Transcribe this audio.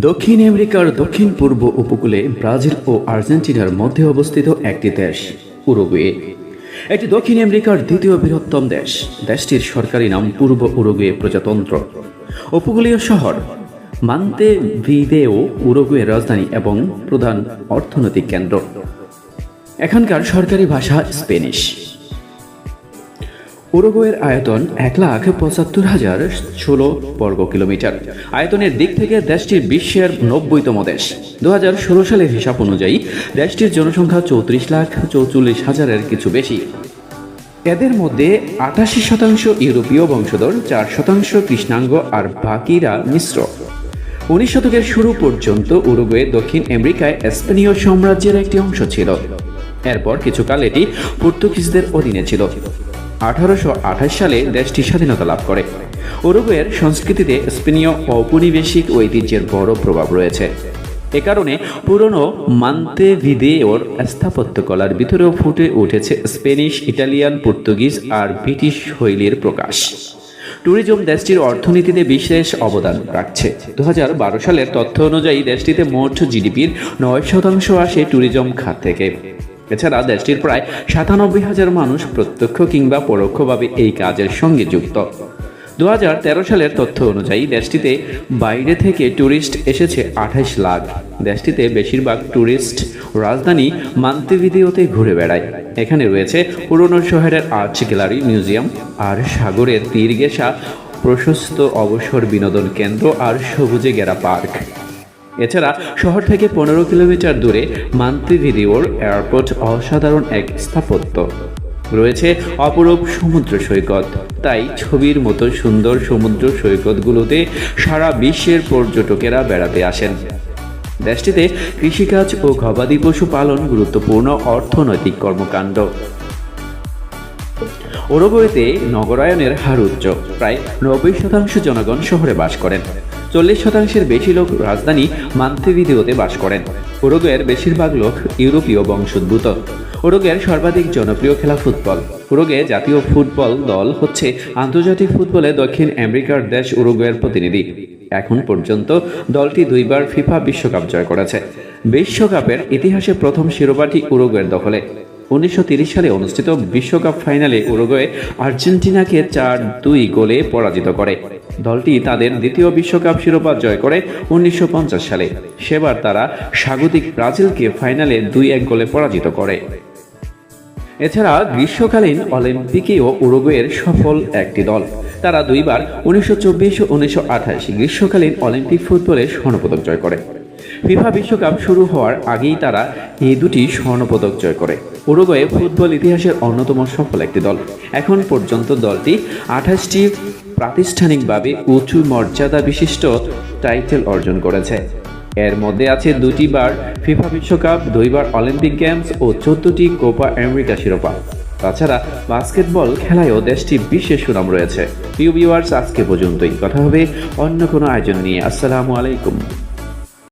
দক্ষিণ আমেরিকার দক্ষিণ পূর্ব উপকূলে ব্রাজিল ও আর্জেন্টিনার মধ্যে অবস্থিত একটি দেশ, উরুগুয়ে। এটি দক্ষিণ আমেরিকার দ্বিতীয় বৃহত্তম দেশ। দেশটির সরকারি নাম পূর্ব উরুগুয়ে প্রজাতন্ত্র। উপকূলীয় শহর মান্তে ভিদেও উরুগুয়ের রাজধানী এবং প্রধান অর্থনৈতিক কেন্দ্র। এখানকার সরকারি ভাষা স্পেনিশ। উরুগুয়ের আয়তন এক লাখ পঁচাত্তর হাজার ষোলো বর্গ কিলোমিটার। আয়তনের দিক থেকে দেশটির বিশ্বের নব্বইতম দেশ। দু হাজার ষোলো সালের হিসাব অনুযায়ী, দেশটির জনসংখ্যা চৌত্রিশ লাখ চৌচল্লিশ হাজারের কিছু বেশি। এদের মধ্যে আটাশি শতাংশ ইউরোপীয় বংশধর, চার শতাংশ কৃষ্ণাঙ্গ আর বাকিরা মিশ্র। উনিশ শতকের শুরু পর্যন্ত উরুগুয়ে দক্ষিণ আমেরিকায় স্পেনীয় সাম্রাজ্যের একটি অংশ ছিল। এরপর কিছুকাল এটি পর্তুগিজদের অধীনে ছিল। আঠারোশো আঠাশ সালে দেশটি স্বাধীনতা লাভ করে। উরুগুয়ের সংস্কৃতিতে স্পেনীয় ঔপনিবেশিক ঐতিহ্যের বড় প্রভাব রয়েছে। এ কারণে পুরনো মান্তেভিদেওর স্থাপত্যকলার ভিতরেও ফুটে উঠেছে স্পেনিশ, ইটালিয়ান, পর্তুগিজ আর ব্রিটিশ শৈলীর প্রকাশ। ট্যুরিজম দেশটির অর্থনীতিতে বিশেষ অবদান রাখছে। দু হাজার বারো সালের তথ্য অনুযায়ী দেশটিতে মোট জিডিপির নয় শতাংশ আসে ট্যুরিজম খাত থেকে। এছাড়া দেশটির প্রায় সাতানব্বই হাজার মানুষ প্রত্যক্ষ কিংবা পরোক্ষভাবে এই কাজের সঙ্গে যুক্ত। দু হাজার তেরো সালের তথ্য অনুযায়ী দেশটিতে বাইরে থেকে ট্যুরিস্ট এসেছে আঠাইশ লাখ। দেশটিতে বেশিরভাগ ট্যুরিস্ট রাজধানী মান্তেভিদিওতে ঘুরে বেড়ায়। এখানে রয়েছে পুরনো শহরের আর্ট গ্যালারি, মিউজিয়াম আর সাগরের তীর ঘেঁষা প্রশস্ত অবসর বিনোদন কেন্দ্র আর সবুজে ঘেরা পার্ক। এছাড়া শহর থেকে পনেরো কিলোমিটার দূরে মান্তিভিদিওর এয়ারপোর্ট অসাধারণ এক স্থাপত্য। রয়েছে অপরূপ সমুদ্র সৈকত। তাই ছবির মতো সুন্দর সমুদ্র সৈকতগুলোতে সারা বিশ্বের পর্যটকেরা বেড়াতে আসেন। দেশটিতে কৃষিকাজ ও গবাদি পশু পালন গুরুত্বপূর্ণ অর্থনৈতিক কর্মকাণ্ড। ওরোগুয়েতে নগরায়নের হার উচ্চ প্রায় নব্বই শতাংশ জনগণ শহরে বাস করেন। চল্লিশ শতাংশের বেশি লোক রাজধানী মান্তেভিদিওতে বাস করেন। উরুগুয়ের বেশিরভাগ লোক ইউরোপীয় বংশোদ্ভূত উরুগুয়ের সর্বাধিক জনপ্রিয় খেলা ফুটবল। উরুগুয়ে জাতীয় ফুটবল দল হচ্ছে আন্তর্জাতিক ফুটবলে দক্ষিণ আমেরিকার দেশ উরুগুয়ের প্রতিনিধি। এখন পর্যন্ত দলটি দুইবার ফিফা বিশ্বকাপ জয় করেছে। বিশ্বকাপের ইতিহাসে প্রথম শিরোপাটি উরুগুয়ের দখলে। উনিশশো সালে অনুষ্ঠিত বিশ্বকাপ ফাইনালে উরুগুয়ে আর্জেন্টিনাকে চার দুই গোলে পরাজিত করে। দলটি তাদের দ্বিতীয় বিশ্বকাপ শিরোপা জয় করে উনিশশো সালে। সেবার তারা স্বাগতিক ব্রাজিলকে ফাইনালে দুই এক গোলে পরাজিত করে। এছাড়া গ্রীষ্মকালীন অলিম্পিকেও উরুগুয়ের সফল একটি দল। তারা দুইবার উনিশশো চব্বিশ ও উনিশশো আঠাশ গ্রীষ্মকালীন অলিম্পিক ফুটবলে স্বর্ণপদক জয় করে। ফিফা বিশ্বকাপ শুরু হওয়ার আগেই তারা এই দুটি স্বর্ণপদক জয় করে। উরুগুয়ে ফুটবল ইতিহাসের অন্যতম সফল একটি দল। এখন পর্যন্ত দলটি আঠাশটি প্রাতিষ্ঠানিকভাবে উঁচু মর্যাদা বিশিষ্ট টাইটেল অর্জন করেছে। এর মধ্যে আছে দুটি বার ফিফা বিশ্বকাপ দুইবার অলিম্পিক গেমস ও চোদ্দটি কোপা আমেরিকা শিরোপা। তাছাড়া বাস্কেটবল খেলায়ও দেশটি বিশেষ সুনাম রয়েছে। প্রিয় আজকে পর্যন্তই। কথা হবে অন্য কোনো আয়োজন নিয়ে। আসসালামু আলাইকুম।